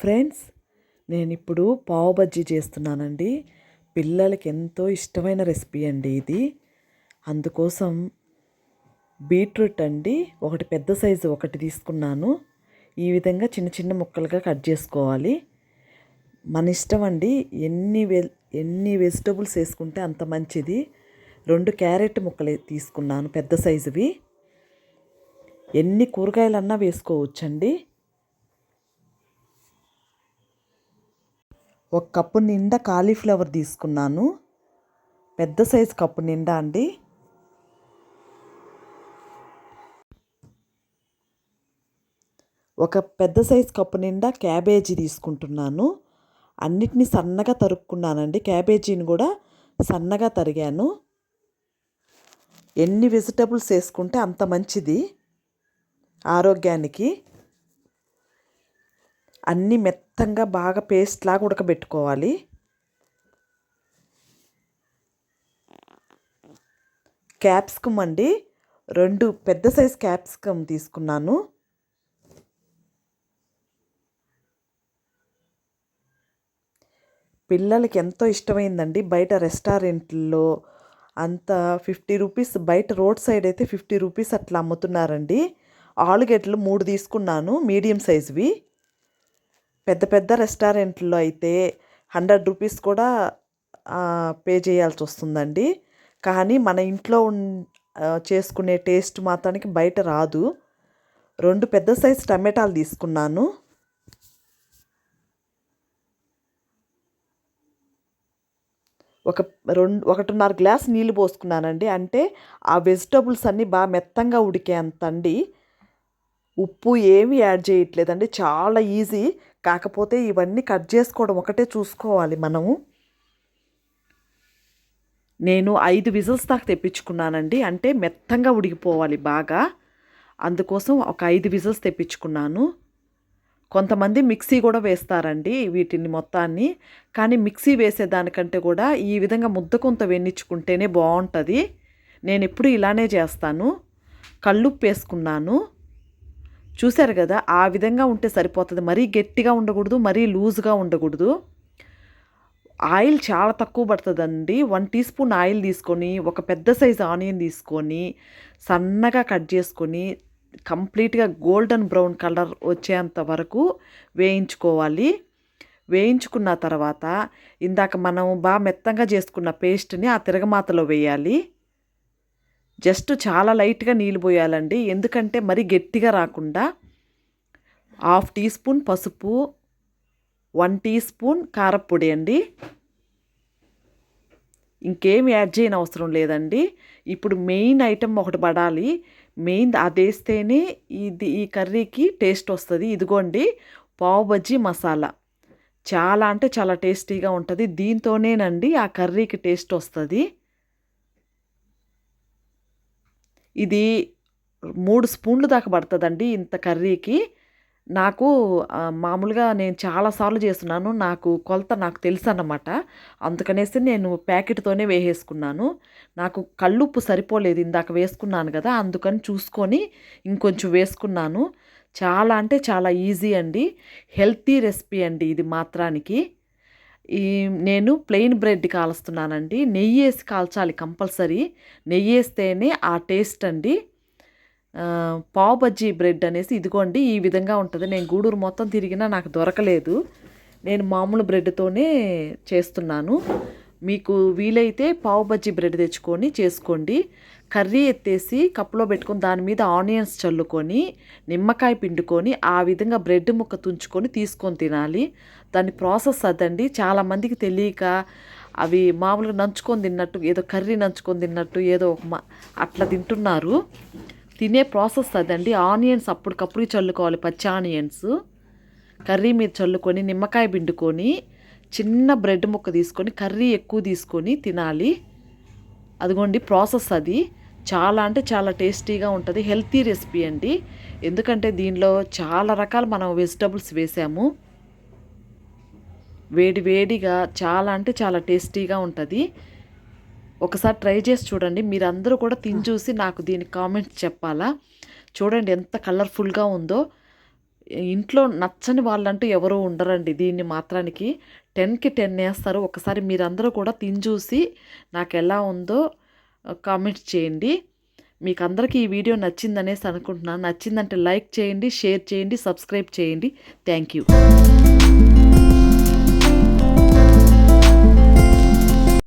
Friends నేను ఇప్పుడు పావు బజ్జీ చేస్తున్నానండి. పిల్లలకి ఎంతో ఇష్టమైన రెసిపీ అండి ఇది. అందుకోసం బీట్రూట్ అండి ఒకటి పెద్ద సైజు ఒకటి తీసుకున్నాను. ఈ విధంగా చిన్న చిన్న ముక్కలుగా కట్ చేసుకోవాలి. మన ఇష్టం అండి ఎన్ని వె ఎన్ని వెజిటబుల్స్ వేసుకుంటే అంత మంచిది. రెండు క్యారెట్ ముక్కలు తీసుకున్నాను పెద్ద సైజువి. ఎన్ని కూరగాయలన్నా వేసుకోవచ్చండి. ఒక కప్పు నిండా కాలీఫ్లవర్ తీసుకున్నాను. పెద్ద సైజు కప్పు నిండా అండి. ఒక పెద్ద సైజు కప్పు నిండా క్యాబేజీ తీసుకుంటున్నాను. అన్నిటినీ సన్నగా తరుక్కున్నానండి. క్యాబేజీని కూడా సన్నగా తరిగాను. ఎన్ని వెజిటబుల్స్ వేసుకుంటే అంత మంచిది ఆరోగ్యానికి. అన్నీ మెత్తంగా బాగా పేస్ట్ లాగా ఉడకబెట్టుకోవాలి. క్యాప్సికమ్ అండి. రెండు పెద్ద సైజ్ క్యాప్సికమ్ తీసుకున్నాను. పిల్లలకి ఎంతో ఇష్టమైందండి. బయట రెస్టారెంట్లో అంత ఫిఫ్టీ రూపీస్ బయట రోడ్ సైడ్ అయితే ఫిఫ్టీ రూపీస్ అట్లా అమ్ముతున్నారండి. ఆలుగడ్డలు మూడు తీసుకున్నాను మీడియం సైజువి పెద్ద పెద్ద రెస్టారెంట్లో అయితే హండ్రెడ్ రూపీస్ కూడా పే చేయాల్సి వస్తుందండి. కానీ మన ఇంట్లో చేసుకునే టేస్ట్ మాత్రానికి బయట రాదు. రెండు పెద్ద సైజు టమాటాలు తీసుకున్నాను. ఒక రెండు ఒకటిన్నర గ్లాస్ నీళ్ళు పోసుకున్నానండి. అంటే ఆ వెజిటబుల్స్ అన్నీ బాగా మెత్తంగా ఉడికే అంత అండి. ఉప్పు ఏమి యాడ్ చేయట్లేదండి. చాలా ఈజీ. కాకపోతే ఇవన్నీ కట్ చేసుకోవడం ఒకటే చూసుకోవాలి మనము. నేను ఐదు విజిల్స్ దాకా తెప్పించుకున్నానండి. అంటే మెత్తంగా ఉడికిపోవాలి బాగా. అందుకోసం ఒక ఐదు విజిల్స్ తెప్పించుకున్నాను. కొంతమంది మిక్సీ కూడా వేస్తారండి వీటిని మొత్తాన్ని. కానీ మిక్సీ వేసేదానికంటే కూడా ఈ విధంగా ముద్ద కొంత వెన్నించుకుంటేనే బాగుంటుంది. నేను ఎప్పుడు ఇలానే చేస్తాను. కళ్ళుప్పు వేసుకున్నాను. చూశారు కదా ఆ విధంగా ఉంటే సరిపోతుంది. మరీ గట్టిగా ఉండకూడదు మరీ లూజ్గా ఉండకూడదు. ఆయిల్ చాలా తక్కువ పడుతుందండి. వన్ టీ స్పూన్ ఆయిల్ తీసుకొని ఒక పెద్ద సైజు ఆనియన్ తీసుకొని సన్నగా కట్ చేసుకొని కంప్లీట్గా గోల్డెన్ బ్రౌన్ కలర్ వచ్చేంత వరకు వేయించుకోవాలి. వేయించుకున్న తర్వాత ఇందాక మనం బాగా మెత్తంగా చేసుకున్న పేస్ట్ని ఆ తిరగమాతలో వేయాలి. జస్ట్ చాలా లైట్గా నీళ్ళు పోయాలండి. ఎందుకంటే మరి గట్టిగా రాకుండా హాఫ్ టీ స్పూన్ పసుపు వన్ టీ స్పూన్ కారపొడి అండి. ఇంకేం యాడ్ చేయని అవసరం లేదండి. ఇప్పుడు మెయిన్ ఐటెం ఒకటి పడాలి. మెయిన్ అది వేస్తేనే ఇది ఈ కర్రీకి టేస్ట్ వస్తుంది. ఇదిగోండి పావు బజ్జీ మసాలా. చాలా అంటే చాలా టేస్టీగా ఉంటుంది. దీంతోనేనండి ఆ కర్రీకి టేస్ట్ వస్తుంది. ఇది మూడు స్పూన్లు దాకా పడుతుందండి ఇంత కర్రీకి. నాకు మామూలుగా నేను చాలాసార్లు చేస్తున్నాను. నాకు కొలత నాకు తెలుసు అన్నమాట అందుకనేసి నేను ప్యాకెట్తోనే వేసేసుకున్నాను. నాకు కళ్ళుప్పు సరిపోలేదు ఇందాక వేసుకున్నాను కదా అందుకని చూసుకొని ఇంకొంచెం వేసుకున్నాను. చాలా అంటే చాలా ఈజీ అండి. హెల్తీ రెసిపీ అండి ఇది మాత్రానికి. ఈ నేను ప్లెయిన్ బ్రెడ్ కాలుస్తున్నానండి. నెయ్యి వేసి కాల్చాలి కంపల్సరీ. నెయ్యి వేస్తేనే ఆ టేస్ట్ అండి. పావు బజ్జీ బ్రెడ్ అనేసి ఇదిగోండి ఈ విధంగా ఉంటుంది. నేను గూడూరు మొత్తం తిరిగినా నాకు దొరకలేదు. నేను మామూలు బ్రెడ్తోనే చేస్తున్నాను. మీకు వీలైతే పావు బజ్జీ బ్రెడ్ తెచ్చుకొని చేసుకోండి. కర్రీ ఎత్తేసి కప్పులో పెట్టుకొని దాని మీద ఆనియన్స్ చల్లుకొని నిమ్మకాయ పిండుకొని ఆ విధంగా బ్రెడ్ ముక్క తుంచుకొని తీసుకొని తినాలి. దాని ప్రాసెస్ అదండి. చాలామందికి తెలియక అవి మామూలుగా నంచుకొని తిన్నట్టు ఏదో కర్రీ నంచుకొని తిన్నట్టు ఏదో ఒక అట్లా తింటున్నారు. తినే ప్రాసెస్ అదండి. ఆనియన్స్ అప్పటికప్పుడు చల్లుకోవాలి పచ్చి ఆనియన్స్. కర్రీ మీద చల్లుకొని నిమ్మకాయ పిండుకొని చిన్న బ్రెడ్ ముక్క తీసుకొని కర్రీ ఎక్కువ తీసుకొని తినాలి. అదిగోండి ప్రాసెస్ అది. చాలా అంటే చాలా టేస్టీగా ఉంటుంది. హెల్తీ రెసిపీ అండి. ఎందుకంటే దీనిలో చాలా రకాల మనం వెజిటబుల్స్ వేసాము. వేడి వేడిగా చాలా అంటే చాలా టేస్టీగా ఉంటుంది. ఒకసారి ట్రై చేసి చూడండి. మీరందరూ కూడా తిని చూసి నాకు దీనికి కామెంట్స్ చెప్పాలా? చూడండి ఎంత కలర్ఫుల్గా ఉందో. ఇంట్లో నచ్చని వాళ్ళంటూ ఎవరు ఉండరండి దీన్ని మాత్రానికి. టెన్కి టెన్ వేస్తారు. ఒకసారి మీరందరూ కూడా తిని చూసి నాకు ఎలా ఉందో కామెంట్స్ చేయండి. మీకు అందరికీ ఈ వీడియో నచ్చిందనేసి అనుకుంటున్నాను. నచ్చిందంటే లైక్ చేయండి షేర్ చేయండి సబ్స్క్రైబ్ చేయండి. Thank you.